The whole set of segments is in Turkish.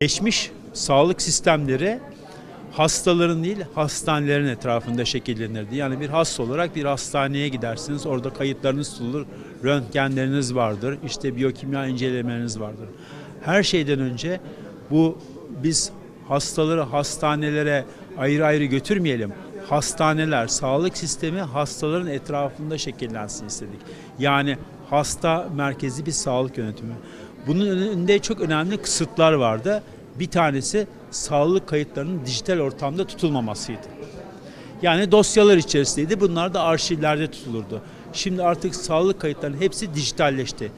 Geçmiş sağlık sistemleri hastaların değil hastanelerin etrafında şekillenirdi. Yani bir hasta olarak bir hastaneye gidersiniz. Orada kayıtlarınız tutulur. Röntgenleriniz vardır. işte biyokimya incelemeleriniz vardır. Her şeyden önce bu biz hastaları hastanelere ayrı ayrı götürmeyelim. Hastaneler, sağlık sistemi hastaların etrafında şekillensin istedik. Yani hasta merkezi bir sağlık yönetimi. Bunun önünde çok önemli kısıtlar vardı. Bir tanesi sağlık kayıtlarının dijital ortamda tutulmamasıydı. Yani dosyalar içerisindeydi. Bunlar da arşivlerde tutulurdu. Şimdi artık sağlık kayıtlarının hepsi dijitalleşti.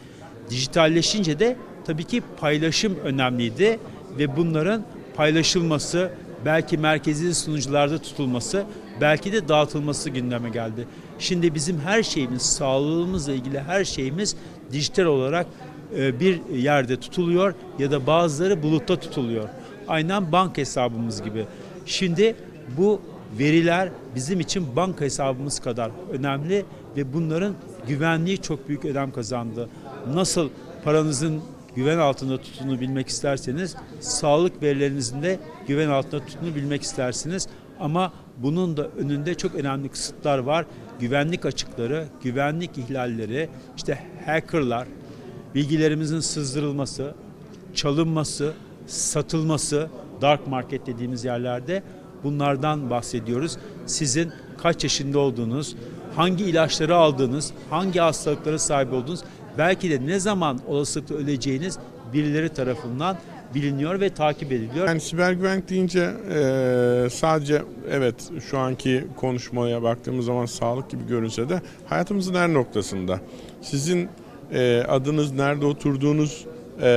Dijitalleşince de tabii ki paylaşım önemliydi ve bunların paylaşılması, belki merkezi sunucularda tutulması, belki de dağıtılması gündeme geldi. Şimdi bizim her şeyimiz, sağlığımızla ilgili her şeyimiz dijital olarak bir yerde tutuluyor ya da bazıları bulutta tutuluyor. Aynen bank hesabımız gibi. Şimdi bu veriler bizim için banka hesabımız kadar önemli ve bunların güvenliği çok büyük önem kazandı. Nasıl paranızın güven altında tuttuğunu bilmek isterseniz sağlık verilerinizin de güven altında tuttuğunu bilmek istersiniz. Ama bunun da önünde çok önemli kısıtlar var. Güvenlik açıkları, güvenlik ihlalleri, işte hackerlar, bilgilerimizin sızdırılması, çalınması, satılması, dark market dediğimiz yerlerde bunlardan bahsediyoruz. Sizin kaç yaşında olduğunuz, hangi ilaçları aldığınız, hangi hastalıklara sahip olduğunuz, belki de ne zaman olasılıkla öleceğiniz birileri tarafından biliniyor ve takip ediliyor. Yani siber güvenlik deyince e, sadece evet şu anki konuşmaya baktığımız zaman sağlık gibi görünse de hayatımızın her noktasında. Sizin e, adınız, nerede oturduğunuz, e,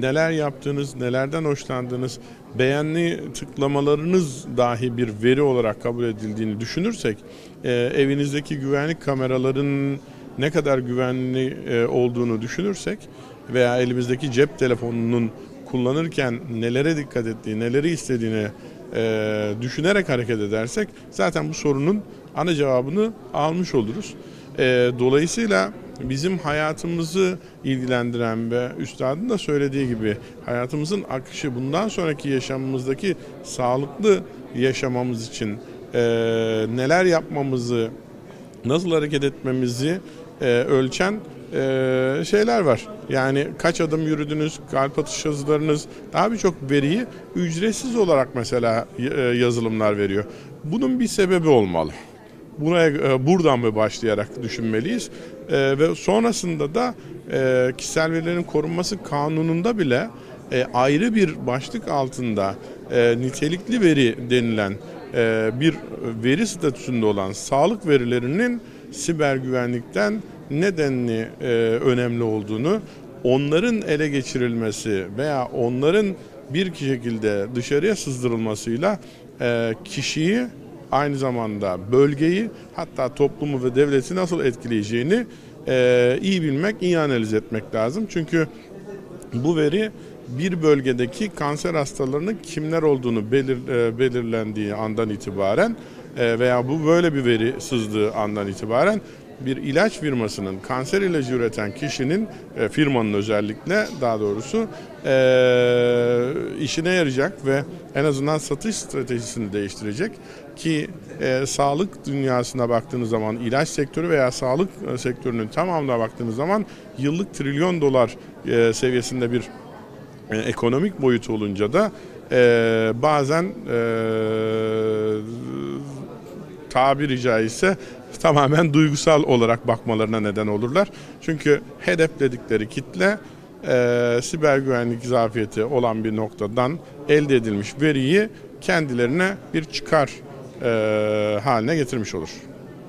neler yaptığınız, nelerden hoşlandığınız, beğenli tıklamalarınız dahi bir veri olarak kabul edildiğini düşünürsek e, evinizdeki güvenlik kameralarının ne kadar güvenli e, olduğunu düşünürsek veya elimizdeki cep telefonunun kullanırken nelere dikkat ettiği, neleri istediğini e, düşünerek hareket edersek zaten bu sorunun ana cevabını almış oluruz. E, dolayısıyla bizim hayatımızı ilgilendiren ve üstadın da söylediği gibi hayatımızın akışı bundan sonraki yaşamımızdaki sağlıklı yaşamamız için e, neler yapmamızı, nasıl hareket etmemizi e, ölçen e, şeyler var. Yani kaç adım yürüdünüz, kalp atış hızlarınız, daha birçok veriyi ücretsiz olarak mesela yazılımlar veriyor. Bunun bir sebebi olmalı. Buraya e, buradan mı başlayarak düşünmeliyiz? E, ve sonrasında da e, kişisel verilerin korunması kanununda bile ayrı bir başlık altında nitelikli veri denilen bir veri statüsünde olan sağlık verilerinin siber güvenlikten nedenli önemli olduğunu, onların ele geçirilmesi veya onların bir şekilde dışarıya sızdırılmasıyla kişiyi aynı zamanda bölgeyi hatta toplumu ve devleti nasıl etkileyeceğini e, iyi bilmek, iyi analiz etmek lazım. Çünkü bu veri bir bölgedeki kanser hastalarının kimler olduğunu belir, e, belirlendiği andan itibaren e, veya bu böyle bir veri sızdığı andan itibaren bir ilaç firmasının kanser ilacı üreten kişinin e, firmanın özellikle daha doğrusu e, işine yarayacak ve en azından satış stratejisini değiştirecek ki e, sağlık dünyasına baktığınız zaman ilaç sektörü veya sağlık e, sektörünün tamamına baktığınız zaman yıllık trilyon dolar e, seviyesinde bir e, ekonomik boyutu olunca da e, bazen e, tabiri caizse tamamen duygusal olarak bakmalarına neden olurlar. Çünkü hedefledikleri kitle e, siber güvenlik zafiyeti olan bir noktadan elde edilmiş veriyi kendilerine bir çıkar e, haline getirmiş olur.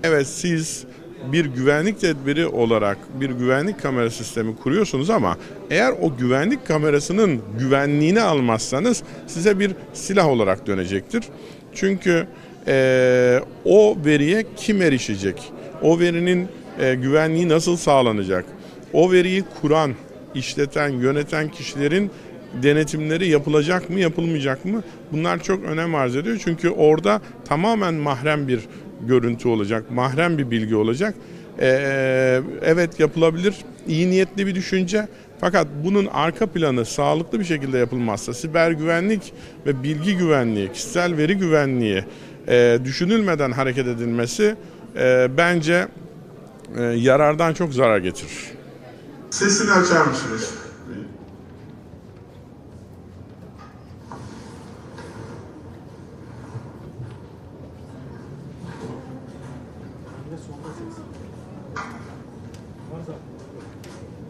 Evet siz bir güvenlik tedbiri olarak bir güvenlik kamera sistemi kuruyorsunuz ama eğer o güvenlik kamerasının güvenliğini almazsanız size bir silah olarak dönecektir. Çünkü e, o veriye kim erişecek? O verinin e, güvenliği nasıl sağlanacak? O veriyi kuran, işleten, yöneten kişilerin denetimleri yapılacak mı, yapılmayacak mı? Bunlar çok önem arz ediyor. Çünkü orada tamamen mahrem bir görüntü olacak, mahrem bir bilgi olacak. Ee, evet yapılabilir, iyi niyetli bir düşünce Fakat bunun arka planı sağlıklı bir şekilde yapılmazsa siber güvenlik ve bilgi güvenliği, kişisel veri güvenliği e, düşünülmeden hareket edilmesi e, bence e, yarardan çok zarar getirir. Sesini açar mısınız?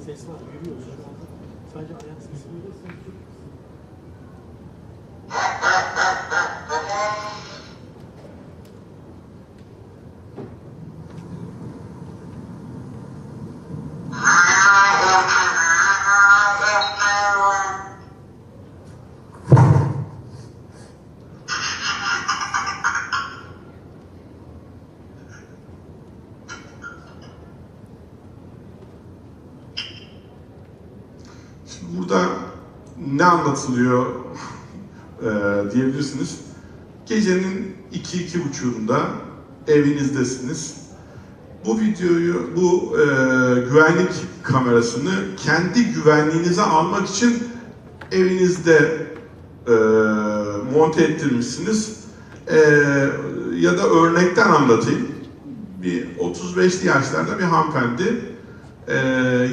Ses var, yürüyoruz şu anda. Sadece ayak sesi duyuyorsun. Şimdi burada ne anlatılıyor e, diyebilirsiniz. Gecenin iki iki buçuğunda evinizdesiniz. Bu videoyu, bu e, güvenlik kamerasını kendi güvenliğinize almak için evinizde e, monte ettirmişsiniz. E, ya da örnekten anlatayım. Bir 35'li yaşlarda bir hanımefendi e,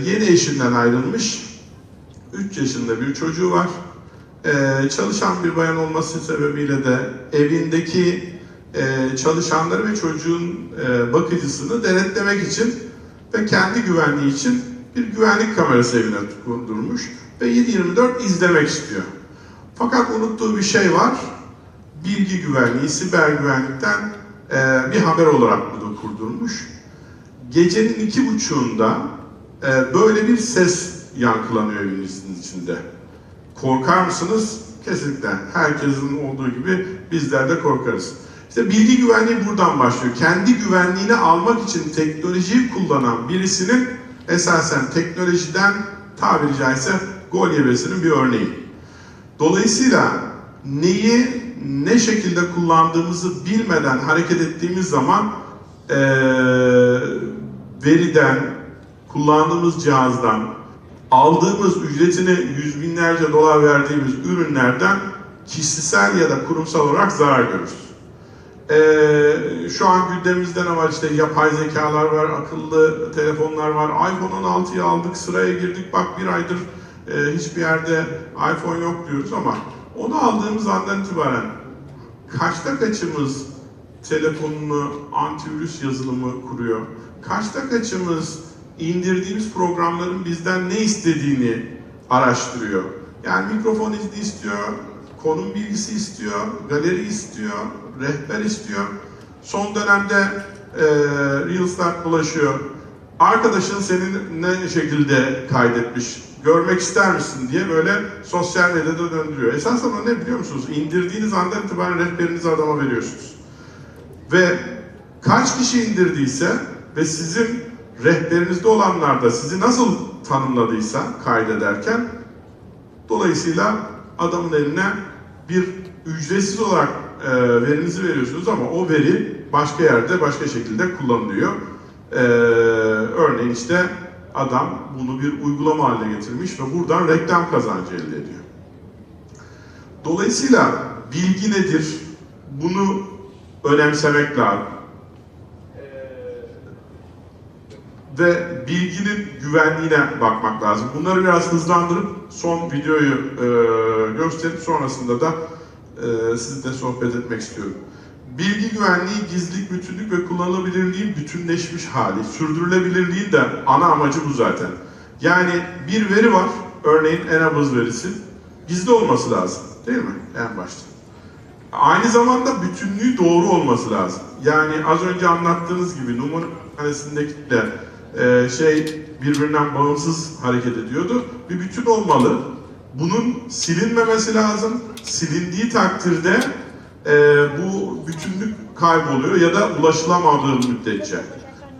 yeni eşinden ayrılmış. 3 yaşında bir çocuğu var. Ee, çalışan bir bayan olması sebebiyle de evindeki e, çalışanları ve çocuğun e, bakıcısını denetlemek için ve kendi güvenliği için bir güvenlik kamerası evine kurdurmuş ve 7-24 izlemek istiyor. Fakat unuttuğu bir şey var. Bilgi güvenliği, siber güvenlikten e, bir haber olarak bunu kurdurmuş. Gecenin iki buçuğunda e, böyle bir ses yankılanıyor evinizin içinde. Korkar mısınız? Kesinlikle. Herkesin olduğu gibi bizler de korkarız. İşte bilgi güvenliği buradan başlıyor. Kendi güvenliğini almak için teknolojiyi kullanan birisinin esasen teknolojiden tabiri caizse gol yemesinin bir örneği. Dolayısıyla neyi ne şekilde kullandığımızı bilmeden hareket ettiğimiz zaman eee, veriden, kullandığımız cihazdan, aldığımız ücretini yüz binlerce dolar verdiğimiz ürünlerden kişisel ya da kurumsal olarak zarar görürüz. Ee, şu an gündemimizde ne var işte yapay zekalar var, akıllı telefonlar var. iPhone 16'yı aldık, sıraya girdik. Bak bir aydır e, hiçbir yerde iPhone yok diyoruz ama onu aldığımız andan itibaren kaçta kaçımız telefonunu antivirüs yazılımı kuruyor? Kaçta kaçımız indirdiğimiz programların bizden ne istediğini araştırıyor? Yani mikrofon izni istiyor, konum bilgisi istiyor, galeri istiyor, rehber istiyor. Son dönemde e, Reels'lar dolaşıyor. Arkadaşın seni ne şekilde kaydetmiş, görmek ister misin diye böyle sosyal medyada döndürüyor. Esas ama ne biliyor musunuz? İndirdiğiniz andan itibaren rehberinizi adama veriyorsunuz. Ve kaç kişi indirdiyse ve sizin rehberinizde olanlar da sizi nasıl tanımladıysa kaydederken dolayısıyla adamın eline bir ücretsiz olarak e, verinizi veriyorsunuz ama o veri başka yerde başka şekilde kullanılıyor. E, örneğin işte adam bunu bir uygulama haline getirmiş ve buradan reklam kazancı elde ediyor. Dolayısıyla bilgi nedir? Bunu önemsemek lazım. Ve bilginin güvenliğine bakmak lazım. Bunları biraz hızlandırıp son videoyu e, gösterip sonrasında da e, sizinle sohbet etmek istiyorum. Bilgi güvenliği, gizlilik, bütünlük ve kullanılabilirliğin bütünleşmiş hali. Sürdürülebilirliğin de ana amacı bu zaten. Yani bir veri var, örneğin e-nabız verisi. Gizli olması lazım, değil mi? En başta. Aynı zamanda bütünlüğü doğru olması lazım. Yani az önce anlattığınız gibi numaranesindekiyle e, şey birbirinden bağımsız hareket ediyordu. Bir bütün olmalı. Bunun silinmemesi lazım. Silindiği takdirde e, bu bütünlük kayboluyor ya da ulaşılamadığı müddetçe.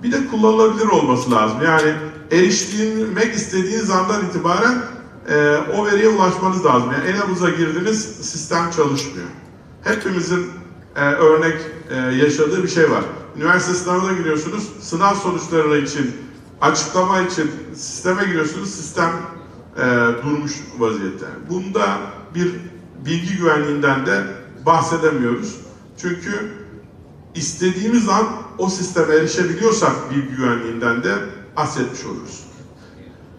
Bir de kullanılabilir olması lazım. Yani eriştirmek istediğiniz andan itibaren e, o veriye ulaşmanız lazım. Yani en girdiniz sistem çalışmıyor. Hepimizin e, örnek e, yaşadığı bir şey var. Üniversite sınavına giriyorsunuz, sınav sonuçları için, açıklama için sisteme giriyorsunuz, sistem e, durmuş vaziyette. Bunda bir bilgi güvenliğinden de bahsedemiyoruz. Çünkü istediğimiz an o sisteme erişebiliyorsak bilgi güvenliğinden de bahsetmiş oluruz.